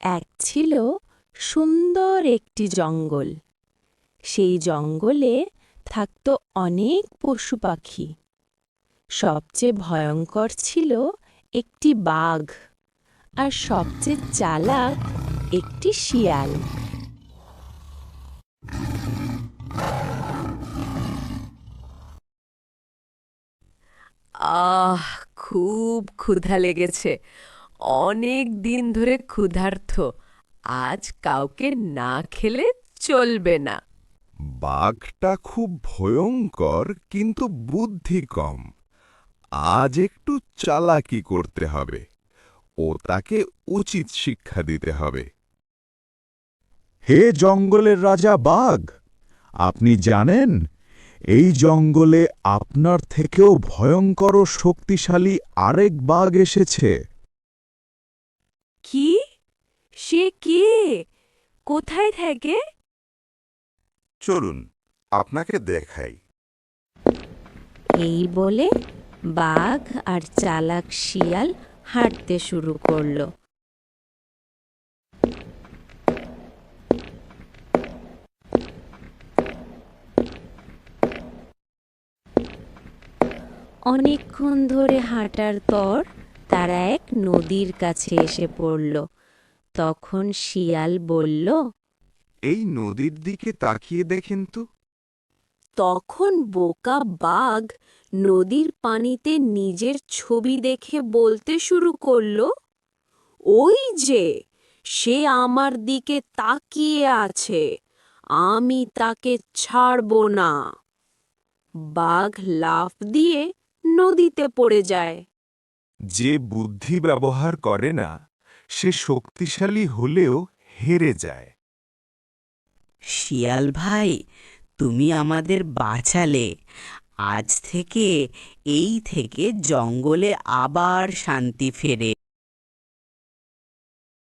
এক ছিল সুন্দর একটি জঙ্গল। সেই জঙ্গলে থাকত অনেক পশু পাখি। সবচেয়ে ভয়ঙ্কর ছিল একটি বাঘ আর সবচেয়ে চালাক একটি শিয়াল। আহ, খুব ক্ষুধা লেগেছে। অনেক দিন ধরে ক্ষুধার্থ। আজ কাউকে না খেলে চলবে না। বাঘটা খুব ভয়ঙ্কর কিন্তু বুদ্ধি কম। আজ একটু চালাকি করতে হবে। ও তাকে উচিত শিক্ষা দিতে হবে। হে জঙ্গলের রাজা বাঘ আপনি জানেন এই জঙ্গলে আপনার থেকেও ভয়ঙ্কর ও শক্তিশালী আরেক বাঘ এসেছে। কি? সে কে? কোথায় থাকে? চলুন আপনাকে দেখাই। এই বলে বাঘ আর চালাক শিয়াল হাঁটতে শুরু করল। অনেকক্ষণ ধরে হাঁটার পর তারা এক নদীর কাছে এসে পড়ল। তখন শিয়াল বলল এই নদীর দিকে তাকিয়ে দেখেন তো। তখন বোকা বাঘ নদীর পানিতে নিজের ছবি দেখে বলতে শুরু করল ওই যে সে আমার দিকে তাকিয়ে আছে আমি তাকে ছাড়ব না। বাঘ লাফ দিয়ে নদীতে পড়ে যায়। যে বুদ্ধি ব্যবহার করে না, সে শক্তিশালী হলেও হেরে যায়। শিয়াল ভাই, তুমি আমাদের বাঁচালে। আজ থেকে এই থেকে জঙ্গলে আবার শান্তি ফেরে।